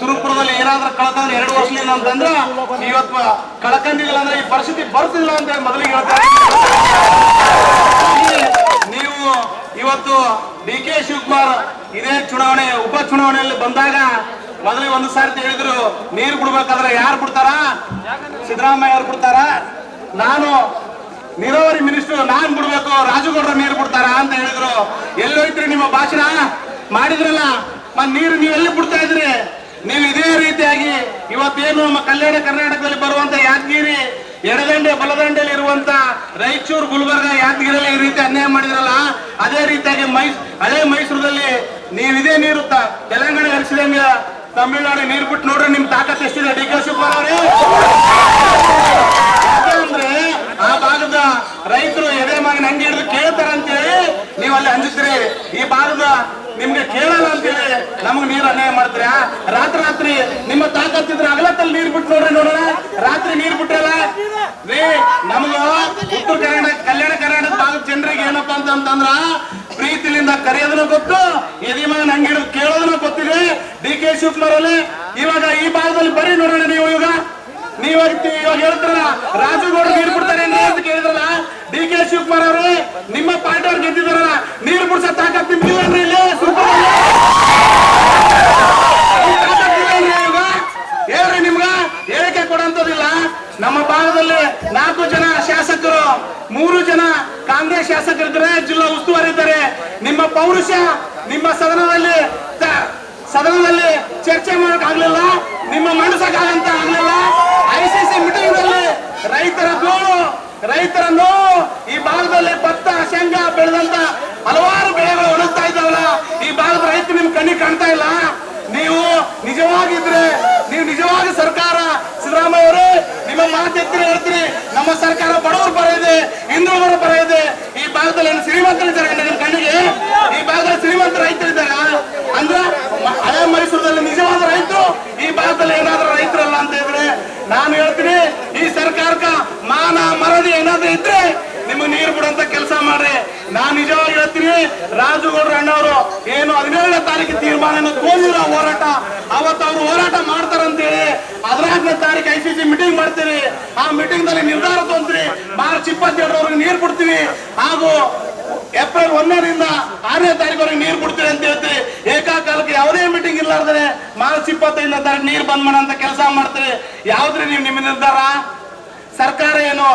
ಸುರಪುರದಲ್ಲಿ ಏನಾದ್ರೂ ಕಳ್ಕೊಂಡ್ರೆ ಎರಡು ವರ್ಷದಿಂದ ಅಂತಂದ್ರೆ ಇವತ್ತು ಕಳ್ಕೊಂಡಿಲ್ಲ ಅಂದ್ರೆ ಈ ಪರಿಸ್ಥಿತಿ ಬರ್ತಿಲ್ಲ ಅಂತ ಮೊದಲಿಗೆ ಹೇಳ್ತಾರೆ ನೀವು ಇವತ್ತು ಡಿ ಕೆ ಶಿವಕುಮಾರ್ ಇದೇ ಚುನಾವಣೆ, ಉಪ ಚುನಾವಣೆಯಲ್ಲಿ ಬಂದಾಗ ಮೊದಲಿಗೆ ಒಂದು ಸಾರಿ ಹೇಳಿದ್ರು, ನೀರು ಬಿಡ್ಬೇಕಾದ್ರೆ ಯಾರು ಬಿಡ್ತಾರ? ಸಿದ್ದರಾಮಯ್ಯ ಅವ್ರು ಬಿಡ್ತಾರ? ನಾನು ನೀರಾವರಿ ಮಿನಿಸ್ಟರ್, ನಾನ್ ಬಿಡ್ಬೇಕು, ರಾಜುಗೌಡ್ರ ನೀರು ಬಿಡ್ತಾರ ಅಂತ ಹೇಳಿದ್ರು. ಎಲ್ಲೋಯ್ತ್ರಿ ನಿಮ್ಮ ಭಾಷಣ. ಮಾಡಿದ್ರಲ್ಲ ನೀರು ನೀವು ಎಲ್ಲಿ ಬಿಡ್ತಾ ಇದ್ರಿ ನೀವು ಇದೇ ರೀತಿಯಾಗಿ ಇವತ್ತೇನು ನಮ್ಮ ಕಲ್ಯಾಣ ಕರ್ನಾಟಕದಲ್ಲಿ ಬರುವಂತ ಯಾದಗಿರಿ ಎಡದಂಡೆ ಬಲದಂಡೆಯಲ್ಲಿ ಇರುವಂತ ರಾಯಚೂರು, ಗುಲ್ಬರ್ಗ ಯಾದಗಿರಿಯಲ್ಲಿ ಈ ರೀತಿ ಅನ್ಯಾಯ ಮಾಡಿದ್ರಲ್ಲ, ಅದೇ ರೀತಿಯಾಗಿ ಮೈಸ್ ಹಳೆ ಮೈಸೂರದಲ್ಲಿ ನೀವು ಇದೇ ನೀರು ತ- ತೆಲಂಗಾಣ ಹರಿಸಿದಂಗ ತಮಿಳುನಾಡು ನೀರು ಬಿಟ್ಟು ನೋಡ್ರಿ, ನಿಮ್ ತಾಕತ್ ಎಷ್ಟಿದೆ? ಡಿ ಕೆ ಶಿವಕುಮಾರ್ ಅವರೇ ಯಾಕಂದ್ರೆ ಆ ಭಾಗದ ರೈತರು ಎದೆ ಮಗನ ಅಂಗಿ ಹಿಡಿದು ಕೇಳ್ತಾರ ಅಂತೇಳಿ ನೀವು ಅಲ್ಲಿ ಅಂಜಿಸ್ರಿ ಈ ಭಾಗದ ನಿಮ್ಗೆ ಕೇಳಲ್ಲ ಅಂತೇಳಿ ನಮಗ್ ನೀರ್ ಅನ್ಯಾಯ ಮಾಡ್ತೀರಾ? ರಾತ್ರಿ ರಾತ್ರಿ ನಿಮ್ಮ ತಾಕತ್ತಿದ್ರೆ ಅಗಲತ್ತಲ್ಲಿ ನೀರ್ ಬಿಟ್ಟು ನೋಡ್ರಿ ನೋಡೋಣ. ರಾತ್ರಿ ನೀರ್ ಬಿಟ್ರಲ್ಲ? ರೀ ನಮಗ ಉತ್ತರ ಕರ್ನಾಟಕ, ಕಲ್ಯಾಣ ಕರ್ನಾಟಕ ತಾಲೂಕ್ ಜನರಿಗೆ ಏನಪ್ಪಾ ಅಂತಂದ್ರ, ಪ್ರೀತಿಲಿಂದ ಕರೆಯೋದನ್ನ ಗೊತ್ತು ಎದಿಮ ನಂಗೆ ಕೇಳೋದನ್ನ ಗೊತ್ತಿದೆ. ಡಿ ಕೆ ಶಿವಕುಮಾರ್ ಇವಾಗ ಈ ಭಾಗದಲ್ಲಿ ಬರೀ ನೋಡೋಣ ನೀವು ಇವಾಗ. ನೀವ್ ಇವಾಗ ಹೇಳ್ತಾರಲ್ಲ ರಾಜುಗೌಡ ನೀರ್ ಬಿಡ್ತಾರೆ ಅಂತ ಕೇಳಿದ್ರಲ್ಲ, ಡಿ ಕೆ ಶಿವಕುಮಾರ್ ಅವರು ನಿಮ್ಮ ಪಾರ್ಟಿ ಅವ್ರು ಗೆದ್ದಿದಾರಲ್ಲ ನೀರ್ ಬಿಡ್ಸೋ ತಾಕತ್ ನಿಮ್ಗಿಲ್ಲೇನ್ರಿ ಇಲ್ಲಿ? ಈ ತಾಕತ್ ಇಲ್ಲೇನ್ರಿ ಇವಾಗ? ಹೇಳ್ರಿ ನಿಮ್ಗ ಹೇಳಿಕೆ ಕೊಡಂತದಿಲ್ಲ ನಮ್ಮ ಭಾಗದಲ್ಲಿ ನಾಲ್ಕು ಜನ ಶಾಸಕರು ಮೂರು ಜನ ಕಾಂಗ್ರೆಸ್ ಶಾಸಕರಿದ್ದಾರೆ ಜಿಲ್ಲಾ ಉಸ್ತುವಾರಿ ಇದ್ದಾರೆ ನಿಮ್ಮ ಪೌರುಷ, ನಿಮ್ಮ ಸದನದಲ್ಲಿ ಸದನದಲ್ಲಿ ಚರ್ಚೆ ಮಾಡಕ್ ಆಗ್ಲಿಲ್ಲ, ನಿಮ್ಮ ಮನಸ್ಸಾಗಂತ ಆಗ್ಲಿಲ್ಲ. ಐಸಿಸಿ ಮೀಟಿಂಗ್ನಲ್ಲಿ ರೈತರ ಗೋಳು ರೈತರ ನೋವು, ಈ ಭಾಗದಲ್ಲಿ ಭತ್ತ, ಶೇಂಗಾ ಬೆಳೆದಂತ ಹಲವಾರು ಬೆಳೆಗಳು ಒಣಗ್ತಾ ಇದ್ದಾವಲ್ಲ, ಈ ಭಾಗದ ರೈತ ನಿಮ್ ಕಣ್ಣಿಗೆ ಕಾಣ್ತಾ ಇಲ್ಲ? ನೀವು ನಿಜವಾಗಿದ್ರೆ, ನೀವು ನಿಜವಾಗಿ ಸರ್ಕಾರ, ಸಿದ್ದರಾಮಯ್ಯ ಅವರು, ನಿಮ್ಮ ಮಾತೆತ್ತಿರ ಹೇಳ್ತೀರಿ, ನಮ್ಮ ಸರ್ಕಾರ ಬಡವರ ಪರ ಇದೆ ಹಿಂದುಳಿದವರ ಪರ ಇದೆ ಈ ಭಾಗದಲ್ಲಿ ಶ್ರೀಮಂತರಿದ್ದಾರೆ ನಿಮ್ಮ ಕಣ್ಣಿಗೆ? ಈ ಭಾಗದಲ್ಲಿ ಶ್ರೀಮಂತ ರೈತರಿದ್ದಾರೆ ಅಂದ್ರೆ ಹಳೆ ಮೈಸೂರಲ್ಲಿ ನಿಜವಾದ ರೈತರು, ಈ ಭಾಗದಲ್ಲಿ ಏನಾದ್ರೂ ರೈತರಲ್ಲ ಅಂತ ಹೇಳಿದ್ರೆ ನಾನು ಹೇಳ್ತೀನಿ ಈ ಸರ್ಕಾರಕ್ಕ ಮಾನ ಮರದಿ ಏನಾದ್ರೂ ಇದ್ರೆ ನಿಮ್ಗೆ ನೀರು ಬಿಡುವಂತ ಕೆಲಸ ಮಾಡ್ರಿ. ನಾನ್ ನಿಜವಾಗಿ ಹೇಳ್ತೀನಿ, ರಾಜುಗೌಡ್ರ ಅಣ್ಣವರು ಏನು ಹದಿನೇಳನೇ ತಾರೀಕು ತೀರ್ಮಾನ ಕೋಲಿರೋ ಹೋರಾಟ, ಅವತ್ತು ಅವರು ಹೋರಾಟ ಮಾಡ್ತಾರಂತೇಳಿ ಹದಿನಾಲ್ಕನೇ ತಾರೀಕು ಐ ಸಿ ಸಿ ಮೀಟಿಂಗ್ ಮಾಡ್ತೀರಿ ಆ ಮೀಟಿಂಗ್ನಲ್ಲಿ ನಿರ್ಧಾರ ತೊಂದ್ರಿ ಮಾರ್ಚ್ ಇಪ್ಪತ್ತೆರಡರವರೆಗೆ ನೀರು ಬಿಡ್ತೀವಿ ಹಾಗೂ ಏಪ್ರಿಲ್ ಒಂದರಿಂದ ಆರನೇ ತಾರೀಕುವರೆಗೆ ನೀರು ಬಿಡ್ತೀವಿ ಅಂತ ಹೇಳ್ತೀರಿ ಏಕಾಕಾಲಕ್ಕೆ ಯಾವುದೇ ಮೀಟಿಂಗ್ ಇಲ್ಲಾರ್ದ್ರೆ ಮಾರ್ಚ್ ಇಪ್ಪತ್ತೈದನೇ ತಾರೀಕು ನೀರು ಬಂದ್ ಮಾಡಂತ ಕೆಲಸ ಮಾಡ್ತೀರಿ. ಯಾವ್ದ್ರಿ ನೀವು ನಿಮ್ಮ ನಿರ್ಧಾರ? ಸರ್ಕಾರ ಏನು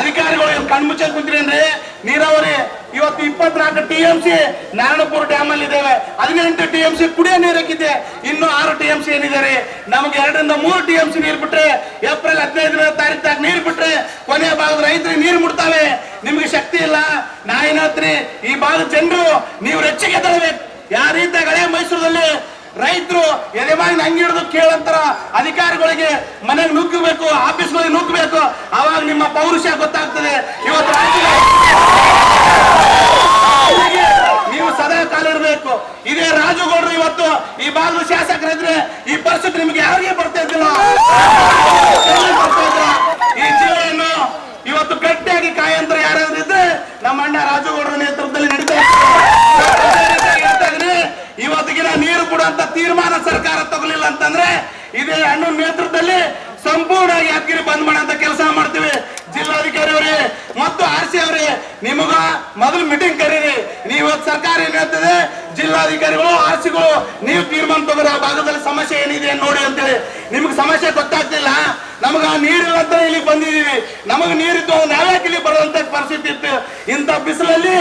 ಅಧಿಕಾರಿಗಳು ಕಣ್ಮುಚ್ಚಿ ಅಂದ್ರೆ ನೀರಾವರಿ, ಇವತ್ತು ಇಪ್ಪತ್ನಾಲ್ಕು T M C Narayanapura dam ಅಲ್ಲಿ ಇದ್ದೇವೆ ಹದಿನೆಂಟು ಟಿ ಎಂ ಸಿ ಕುಡಿಯೋ ನೀರಕ್ಕಿದೆ ಇನ್ನು ಆರು ಟಿ ಎಂ ಸಿ ಏನಿದ್ದಾರೆ ನಮಗೆ ಎರಡರಿಂದ ಮೂರು ಟಿ ಎಂ ಸಿ ನೀರು ಬಿಟ್ರೆ, ಏಪ್ರಿಲ್ ಹದಿನೈದನೇ ತಾರೀಕು ನೀರು ಬಿಟ್ರೆ, ಕೊನೆಯ ಭಾಗದ ರೈತರಿಗೆ ನೀರು ಮುಟ್ತಾವೆ. ನಿಮ್ಗೆ ಶಕ್ತಿ ಇಲ್ಲ. ನಾ ಏನತ್ರಿ ಈ ಭಾಗದ ಜನರು ನೀವು ರೆಚ್ಚಿಗೆ ತರಬೇಕು. ಯಾವ ರೀತಿಯಾಗಿ ಹಳೆ ಮೈಸೂರಲ್ಲಿ ರೈತರು ಎದೆಮಾಗಿ ನಂಗೆ ಹಿಡಿದು ಕೇಳಂತಾರ ಅಧಿಕಾರಿಗಳಿಗೆ ಮನೆಗೆ ನುಗ್ಗಬೇಕು, ಆಫೀಸ್ಗಳಿಗೆ ನುಗ್ಗಬೇಕು. ಅವಾಗ ನಿಮ್ಮ ಪೌರುಷ ಗೊತ್ತಾಗ್ತದೆ. ಇವತ್ತು ನೀವು ಸದಾ ಕಾಲ ಇರಬೇಕು ಇದೇ ರಾಜುಗೌಡರು ಇವತ್ತು ಈ ಭಾಗದ ಶಾಸಕರಿದ್ರೆ ಈ ಪರಿಸ್ಥಿತಿ ನಿಮ್ಗೆ ಯಾರಿಗೆ ಬರ್ತಾ ಇದ್ದಿಲ್ಲ ಬರ್ತಾ ಇದ್ದಿಲ್ಲ. ಈ ಜಿಲ್ಲೆಯನ್ನು ಇವತ್ತು ಗಟ್ಟಿಯಾಗಿ ಕಾಯಂತರ ಯಾರಾದ್ರೂ ಇದ್ರೆ ನಮ್ಮ ಅಣ್ಣ ರಾಜುಗೌಡರ ನೇತೃತ್ವದಲ್ಲಿ ನಡೀತಾ ಇದೆ. ಅದೇ ರೀತಿಯಾಗಿ ಹೇಳ್ತಾ ಇದ್ದೀನಿ, ಇವತ್ತಿಗಿನ ಬಿಡುವಂತ ತೀರ್ಮಾನ ಸರ್ಕಾರ ತಗಲಿಲ್ಲ ಅಂತಂದ್ರೆ ಇದೇ ಹಣ್ಣು ನೇತೃತ್ವದಲ್ಲಿ ಸಂಪೂರ್ಣ ಯಾದಗಿರಿ ಬಂದ್ ಮಾಡಂತ ಕೆಲಸ ಮಾಡ್ತೀವಿ. ಜಿಲ್ಲಾಧಿಕಾರಿ ಅವರೇ ಮತ್ತು ಆರ್ ಸಿ ಅವರೇ, ನಿಮಗ ಮೊದಲು ಮೀಟಿಂಗ್ ಕರೀರಿ. ನೀವು ಸರ್ಕಾರ ಏನ್ ಹೇಳ್ತದೆ? ಜಿಲ್ಲಾಧಿಕಾರಿಗಳು, ಆರ್ ಸಿಗಳು, ನೀವು ತೀರ್ಮಾನ ತಗೋರಿ. ಆ ಭಾಗದಲ್ಲಿ ಸಮಸ್ಯೆ ಏನಿದೆ ನೋಡಿ ಅಂತೇಳಿ ನಿಮ್ಗೆ ಸಮಸ್ಯೆ ಗೊತ್ತಾಗ್ತಿಲ್ಲ. ನಮಗ ನೀರಿಲ್ಲ ಅಂತ ಇಲ್ಲಿ ಬಂದಿದೀವಿ ನಮಗ್ ನೀರಿತ್ತು ನಾವ್ಯಾಕೆ ಇಲ್ಲಿ ಬರುವಂತ ಪರಿಸ್ಥಿತಿ ಇತ್ತು. ಇಂಥ ಬಿಸಿಲಲ್ಲಿ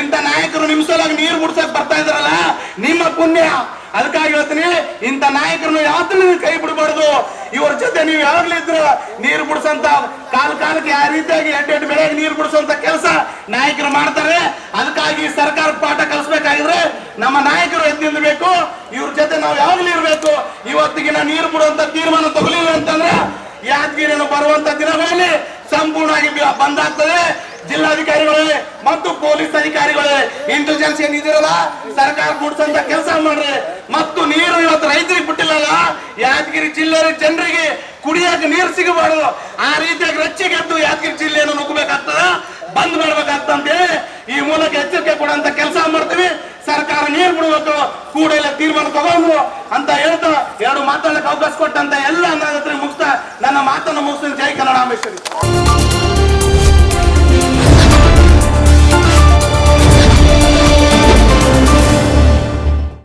ಇಂಥ ನಾಯಕರು ನಿಮ್ ಸಲುವಾಗಿ ನೀರು ಮುಡ್ಸಕ್ ಬರ್ತಾ ಇದ್ರಲ್ಲ, ನಿಮ್ಮ ಪುಣ್ಯ. ಅದಕ್ಕಾಗಿ ಹೇಳ್ತೀನಿ, ಇಂಥ ನಾಯಕರನ್ನು ಯಾವತ್ತೂ ನೀವು ಕೈ ಬಿಡಬಾರ್ದು. ಇವ್ರ ಜೊತೆ ನೀವು ಯಾವಾಗ್ಲೂ ಇದ್ರು ನೀರು ಬಿಡಿಸಂತ ಕಾಲ ಕಾಲಕ್ಕೆ ಯಾವ ರೀತಿಯಾಗಿ ಎಂಟು ಎಂಟು ಬೆಳೆಗೆ ನೀರು ಬಿಡಿಸುವಂತ ಕೆಲಸ ನಾಯಕರು ಮಾಡ್ತಾರೆ. ಅದಕ್ಕಾಗಿ ಸರ್ಕಾರ ಪಾಠ ಕಲಿಸ್ಬೇಕಾಗಿದ್ರೆ ನಮ್ಮ ನಾಯಕರು ನಿಲ್ಬೇಕು. ಇವ್ರ ಜೊತೆ ನಾವು ಯಾವಾಗ್ಲೂ ಇರಬೇಕು. ಇವತ್ತಿಗಿನ ನೀರು ಬಿಡುವಂತ ತೀರ್ಮಾನ ತಗೊಲಿಲ್ಲ ಅಂತಂದ್ರೆ ಯಾದಗಿರಿಯನ್ನು ಬರುವಂತ ದಿನಗಳಲ್ಲಿ ಸಂಪೂರ್ಣವಾಗಿ ಬಂದಾಗ್ತದೆ ಜಿಲ್ಲಾಧಿಕಾರಿಗಳೇ ಮತ್ತು ಪೊಲೀಸ್ ಅಧಿಕಾರಿಗಳೇ ಇಂಟೆಲಿಜೆನ್ಸ್ ಏನಿದಿರಲ್ಲ ಸರ್ಕಾರ ಗುಡ್ಸಂತ ಕೆಲಸ ಮಾಡ್ರಿ, ಮತ್ತು ನೀರು ಇವತ್ತು ರೈತರಿಗೆ ಬಿಟ್ಟಿಲ್ಲಲ್ಲ, ಯಾದಗಿರಿ ಜಿಲ್ಲೆ ಜನರಿಗೆ ಕುಡಿಯಕ್ಕೆ ನೀರು ಸಿಗಬಾರದು. ಆ ರೀತಿಯಾಗಿ ರಚ್ಚೆಗೆದ್ದು ಯಾದಗಿರಿ ಜಿಲ್ಲೆಯನ್ನು ನುಗ್ಗಬೇಕಾಗ್ತದ, ಬಂದ್ ಮಾಡ್ಬೇಕಾಗ್ತಂತೆ ಈ ಮೂಲಕ ಎಚ್ಚರಿಕೆ ಕೊಡುವಂತ ಕೆಲಸ ಮಾಡ್ತೀವಿ. ಸರ್ಕಾರ ನೀರು ಬಿಡಬೇಕು, ಕೂಡಲೇ ತೀರ್ಮಾನ ತಗೊಂಡು ಅಂತ ಹೇಳ್ತಾ ಎರಡು ಮಾತಾಡಕ್ಕೆ ಅವಕಾಶ ಕೊಟ್ಟಂತ ಎಲ್ಲ ನನ್ನ ಮುಗಿಸ್ತಾ ನನ್ನ ಮಾತನ್ನು ಮುಗಿಸ್ತೀನಿ. ಜೈ ಕನ್ನಡ